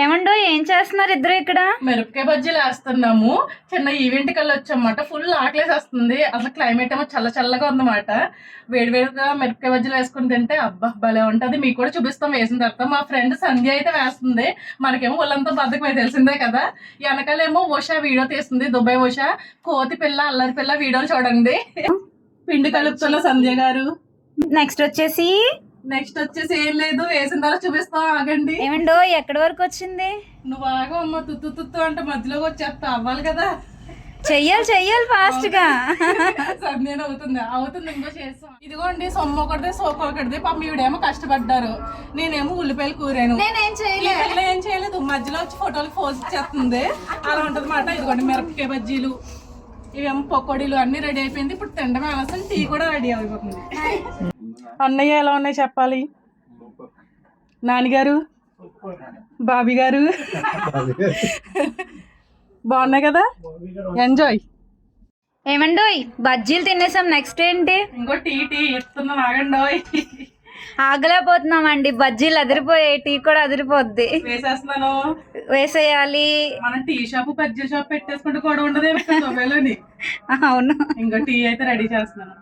ఏమండో ఏం చేస్తున్నారు ఇద్దరు ఇక్కడ? మిరపకాయ బజ్జీలు వేస్తున్నాము చిన్న ఈవెంట్ కల్లా వచ్చామన్నమాట ఫుల్ ఆకలేసేస్తుంది. అసలు క్లైమేట్ ఏమో చల్ల చల్లగా ఉందన్నమాట. వేడివేడిగా మిరపకాయ బజ్జీలు వేసుకుని తింటే అబ్బా భలే ఉంటది. మీకు కూడా చూపిస్తాం వేసిన తర్వాత. మా ఫ్రెండ్ సంధ్య అయితే వేస్తుంది. మనకేమో ఒళ్ళంతా బద్దకమే తెలిసిందే కదా. వెనకాలేమో ఉషా వీడియో తీస్తుంది. దుబాయ్ ఉషా. కోతి పిల్ల అల్లరి పిల్ల వీడియోలు చూడండి. పిండి కలుపుతున్న సంధ్య గారు. నెక్స్ట్ వచ్చేసి నెక్స్ట్ వచ్చేసి ఏం లేదు వేసిన తర్వాత చూపిస్తాం ఆగండి. ఏమండో ఎక్కడి వరకు వచ్చింది? నువ్వు ఆగో అమ్మ తుత్తు తుత్తు అంటే మధ్యలోకి వచ్చేస్తా అవ్వాలి కదా. చెయ్యాలి చెయ్యాలి ఫాస్ట్గా సంధ్యన అవుతుంది అవుతుంది ఇంకో చేస్తాం. ఇదిగోండి సొమ్ము ఒకటిది సోకు ఒకటిది. పాపం ఈవిడేమో కష్టపడ్డారు. నేనేమో ఉల్లిపాయలు కూరాను. నేనేం పిల్ల ఏం చేయలేదు. మధ్యలో వచ్చి ఫోటోలు పోజ్ ఇచ్చేస్తుంది అలా ఉంటది మాట ఇదిగోండి మిరపకాయ బజ్జీలు ఇవేమో పకోడీలు అన్ని రెడీ అయిపోయింది. ఇప్పుడు తినడమే ఆలస్యం. టీ కూడా రెడీ అయిపోతుంది అన్నయ్య ఎలా ఉన్నాయి చెప్పాలి? నాన్నగారు బాబీ గారు బాగున్నాయి కదా? ఎంజాయ్ ఏమండోయ్ బజ్జీలు తినేసాం. నెక్స్ట్ ఏంటి? ఇంకో టీ టీ ఇస్తున్నా. ఆగండి ఆగలేకపోతున్నామండి. బజ్జీలు అదిరిపోయాయి టీ కూడా అదిరిపోద్ది. వేసేస్తున్నాను. వేసేయాలి. మనం టీ షాప్ బజ్జీ షాప్ పెట్టేసుకుంటే కూడా ఉండదు అవును. ఇంకో టీ అయితే రెడీ చేస్తున్నాను.